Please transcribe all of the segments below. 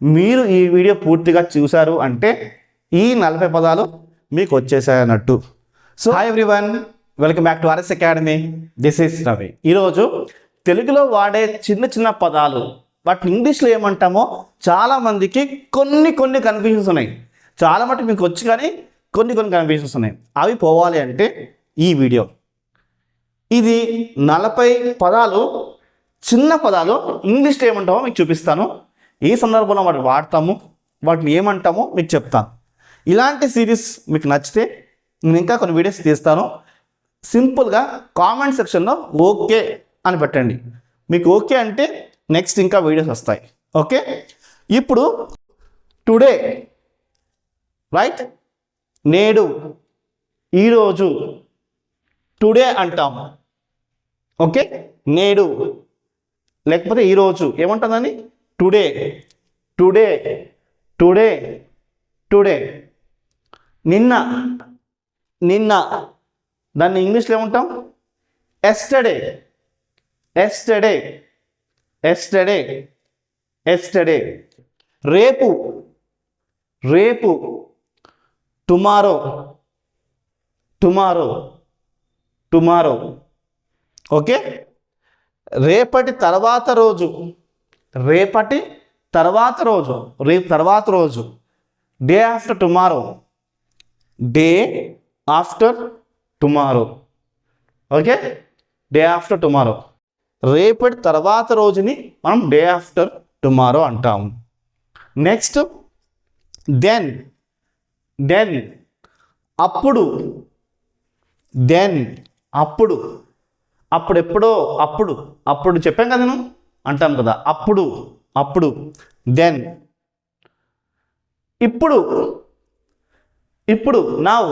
మీరు ఈ వీడియో పూర్తిగా చూశారు అంటే ఈ నలభై పదాలు మీకు వచ్చేసాయి అన్నట్టు so hi everyone welcome back to RS academy this is Ravi ఈరోజు తెలుగులో వాడే చిన్న చిన్న పదాలు వాటిని ఇంగ్లీష్లో ఏమంటామో చాలా మందికి కొన్ని కొన్ని కన్ఫ్యూజన్స్ ఉన్నాయి. చాలా మటు మీకు వచ్చి కానీ కొన్ని కొన్ని కన్ఫ్యూజన్స్ ఉన్నాయి. అవి పోవాలి అంటే ఈ వీడియో. ఇది నలభై పదాలు చిన్న పదాలు ఇంగ్లీష్లో ఏమంటామో మీకు చూపిస్తాను. ఏ సందర్భంలో వాటిని వాడతాము వాటిని ఏమంటామో మీకు చెప్తాను. ఇలాంటి సిరీస్ మీకు నచ్చితే నేను ఇంకా కొన్ని వీడియోస్ తీస్తాను. సింపుల్గా కామెంట్ సెక్షన్లో ఓకే అని పెట్టండి. మీకు ఓకే అంటే నెక్స్ట్ ఇంకా వీడియోస్ వస్తాయి. ఓకే ఇప్పుడు టుడే రైట్ నేడు ఈరోజు టుడే అంటాం. ఓకే నేడు. లేకపోతే ఈరోజు. ఏమంటుందని టుడే టుడే టుడే టుడే నిన్న నిన్న. దాన్ని ఇంగ్లీష్లో ఏమంటాం? ఎస్టర్డే ఎస్టర్డే ఎస్టర్డే ఎస్టర్డే రేపు రేపు. Tomorrow tomorrow tomorrow. ఓకే? రేపటి తర్వాత రోజు రేపటి తర్వాత రోజు రేపు తర్వాత రోజు day after tomorrow day after tomorrow. Okay? Day after tomorrow. రేపటి తర్వాత రోజుని మనం డే ఆఫ్టర్ టుమారో అంటాము నెక్స్ట్ దెన్ దెన్ అప్పుడు దెన్ అప్పుడు అప్పుడు ఎప్పుడో అప్పుడు అప్పుడు చెప్పాం కదా నేను? అంటాం కదా. అప్పుడు అప్పుడు దెన్ ఇప్పుడు ఇప్పుడు నావ్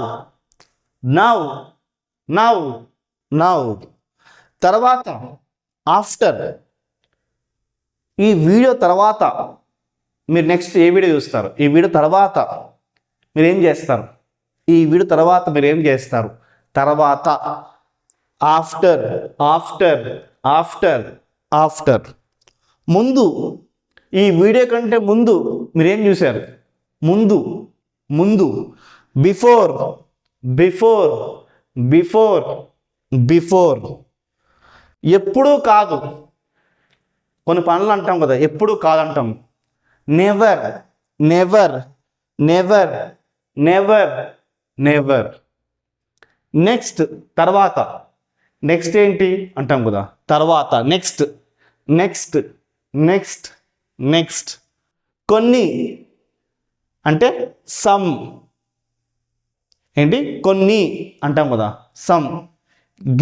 నావ్ నావ్ నావ్ తర్వాత ఆఫ్టర్ ఈ వీడియో తర్వాత మీరు నెక్స్ట్ ఏ వీడియో చూస్తారు? ఈ వీడియో తర్వాత మీరు ఏం చేస్తారు? ఈ వీడియో తర్వాత మీరు ఏం చేస్తారు? తర్వాత ఆఫ్టర్ ఆఫ్టర్ ఆఫ్టర్ ఆఫ్టర్ ముందు ఈ వీడియో కంటే ముందు మీరేం చూశారు? ముందు ముందు బిఫోర్ బిఫోర్ బిఫోర్ బిఫోర్. ఎప్పుడూ కాదు. కొన్ని పనులు అంటాం కదా ఎప్పుడూ కాదంటాం never never never never never next తర్వాత. నెక్స్ట్ ఏంటి? అంటాం కదా తర్వాత. Next next next next. కొన్ని అంటే సమ్ ఏంటి? కొన్ని అంటాం కదా some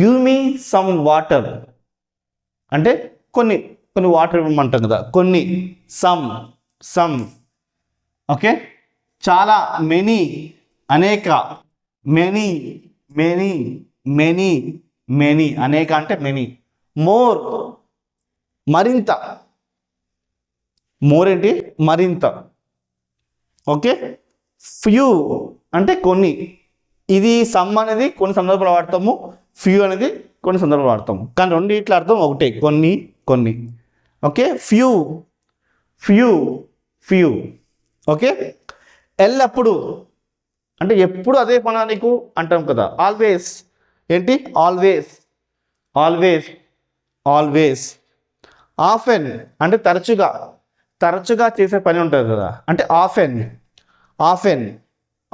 give me some water అంటే కొన్ని కొన్ని వాటర్ ఇవ్వమంటాం కదా కొన్ని. సమ్ సమ్ ఓకే చాలా మెనీ అనేక. మెనీ మెనీ మెనీ మెనీ అనేక అంటే మెనీ మోర్ మరింత. మోర్ ఏంటి మరింత. ఓకే? ఫ్యూ అంటే కొన్ని. ఇది సమ్ అనేది కొన్ని సందర్భాలు వాడతాము. ఫ్యూ అనేది కొన్ని సందర్భాలు వాడతాము. కానీ రెండిట్ల అర్థం ఒకటే. కొన్ని కొన్ని. Okay? Few. Few. Few. Okay? ఎల్లప్పుడు. అంటే ఎప్పుడు అదే పనా నీకు? అంటాం కదా. ఆల్వేస్. ఏంటి? ఆల్వేస్. ఆల్వేస్. ఆల్వేస్. ఆఫెన్. అంటే తరచుగా. తరచుగా చేసే పని ఉంటుంది కదా. అంటే ఆఫెన్ ఆఫెన్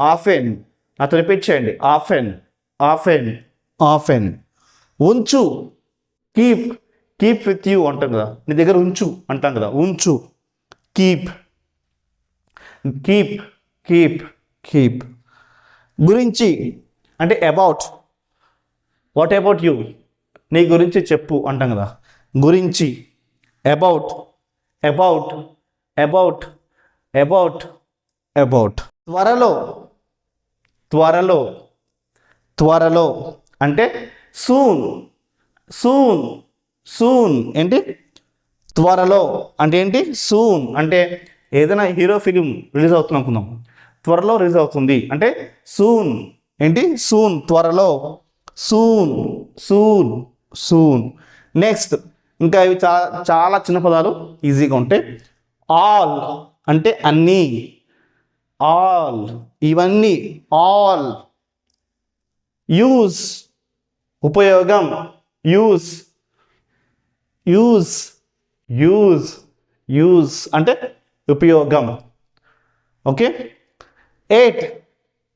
ఆఫెన్. నాతో రిపీట్ చేయండి. ఆఫెన్ ఆఫెన్ ఆఫెన్ ఉంచు. కీప్ కీప్ విత్ యూ అంటాం కదా. నీ దగ్గర ఉంచు అంటాం కదా. ఉంచు. కీప్. కీప్ కీప్ కీప్ గురించి అంటే అబౌట్ వాట్ అబౌట్ యూ నీ గురించి చెప్పు అంటాం కదా. గురించి about about about about about త్వరలో. త్వరలో. త్వరలో. అంటే సూన్ సూన్ సూన్ ఏంటి? త్వరలో. అంటే ఏంటి? సూన్ అంటే ఏదైనా హీరో ఫిలిం రిలీజ్ అవుతుంది అనుకుందాం. త్వరలో రిలీజ్ అవుతుంది. అంటే సూన్ ఏంటి? సూన్ త్వరలో. సూన్ సూన్ సూన్ నెక్స్ట్ ఇంకా ఇవి చాలా చాలా చిన్న పదాలు ఈజీగా ఉంటాయి ఆల్ అంటే అన్నీ. ఆల్ ఇవన్నీ. ఆల్. యూజ్ ఉపయోగం. యూజ్ యూజ్ యూజ్ యూజ్ అంటే ఉపయోగం. ఓకే? ఎయిట్.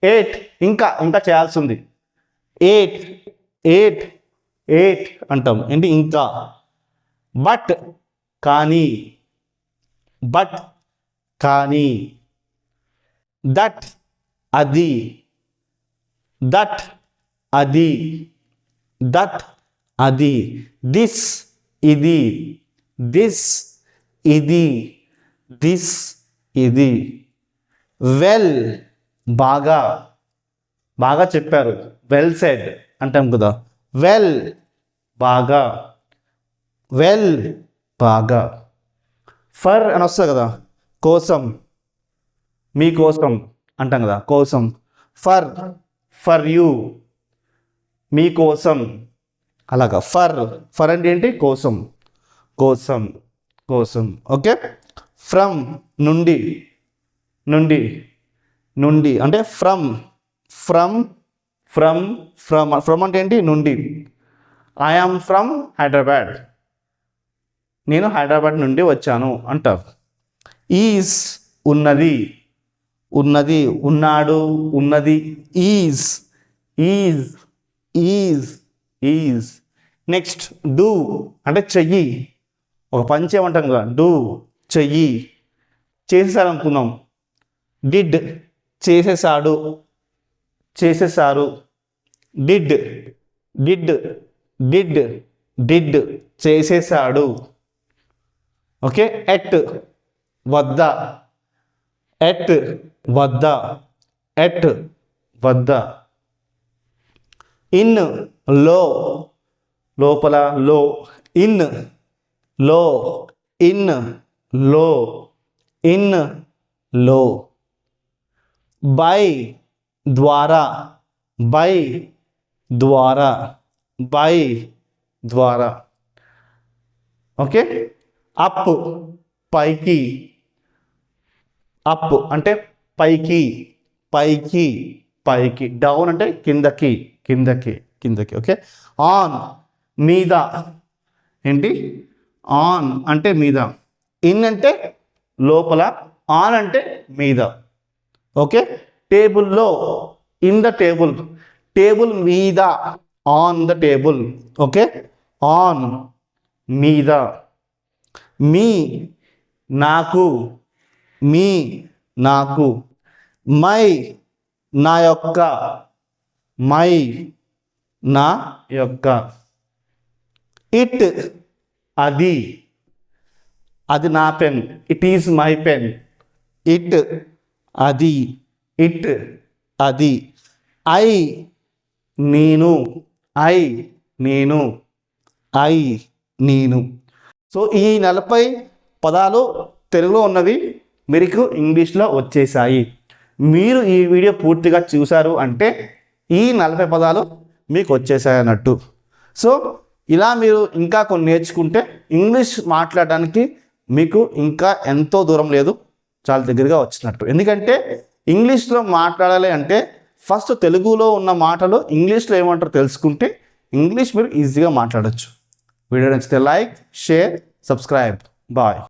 ఎయిట్ ఇంకా ఇంకా చేయాల్సి ఉంది ఎయిట్. ఎయిట్. ఎయిట్ అంటాం. ఏంటి? ఇంకా. బట్ కానీ. బట్ కానీ దట్ అది దట్ అది దట్ అది దిస్ ఇది దిస్ ఇది దిస్ ఇది. వెల్ బాగా బాగా చెప్పారు. వెల్ సెడ్ అంటాం కదా. వెల్ బాగా. వెల్ బాగా. ఫర్ అని వస్తుంది కదా కోసం. మీకోసం అంటాం కదా కోసం. For for you. మీకోసం అలాగా ఫర్. ఫర్ అంటే ఏంటి? కోసం. కోసం కోసం. ఓకే? ఫ్రమ్ నుండి నుండి నుండి. అంటే from from from from from అంటే ఏంటి? నుండి. ఐ ఐఆమ్ ఫ్రమ్ హైదరాబాద్ నేను హైదరాబాద్ నుండి వచ్చాను అంటారు ఈజ్ ఉన్నది ఉన్నది ఉన్నాడు ఉన్నది is is is is. Next do అంటే చెయ్యి. ఒక పని చేయమంటాం కదా డూ చెయ్యి. చేసేసాడు డిడ్ చేసేసాడు చేసేసారు. డిడ్ డిడ్ డిడ్ డిడ్ చేసేసాడు. ఓకే ఎట్ వద్ద ఎట్ వద్ద ఎట్ వద్ద ఇన్ లో లోపల లో ఇన్ లో ఇన్ లో ఇన్ లో బై ద్వారా బై ద్వారా బై ద్వారా ఓకే అప్ పైకి అప్ అంటే పైకి పైకి పైకి. డౌన్ అంటే కిందకి కిందకి కిందకి ఓకే? ఆన్ మీద. ఏంటి? ఆన్ అంటే మీద. ఇన్ అంటే లోపల ఆన్ అంటే మీద. ఓకే? టేబుల్లో ఇన్ ద టేబుల్. టేబుల్ మీద on the table. Okay? On మీద. మీ నాకు మీ నాకు మై నా యొక్క మై నా యొక్క. ఇట్ అది అది నా pen. It is my pen. It అది ఇట్ అది. ఐ నేను ఐ నేను ఐ నేను. సో ఈ నలభై పదాలు తెలుగులో ఉన్నవి మీకు ఇంగ్లీష్లో వచ్చేసాయి మీరు ఈ వీడియో పూర్తిగా చూశారు అంటే ఈ నలభై పదాలు మీకు వచ్చేసాయి అన్నట్టు. సో ఇలా మీరు ఇంకా కొన్ని నేర్చుకుంటే ఇంగ్లీష్ మాట్లాడడానికి మీకు ఇంకా ఎంతో దూరం లేదు చాలా దగ్గరగా వచ్చినట్టు. ఎందుకంటే ఇంగ్లీష్లో మాట్లాడాలి అంటే ఫస్ట్ తెలుగులో ఉన్న మాటలు ఇంగ్లీష్లో ఏమంటారో తెలుసుకుంటే ఇంగ్లీష్ మీరు ఈజీగా మాట్లాడచ్చు. Video next like, share, subscribe. Bye.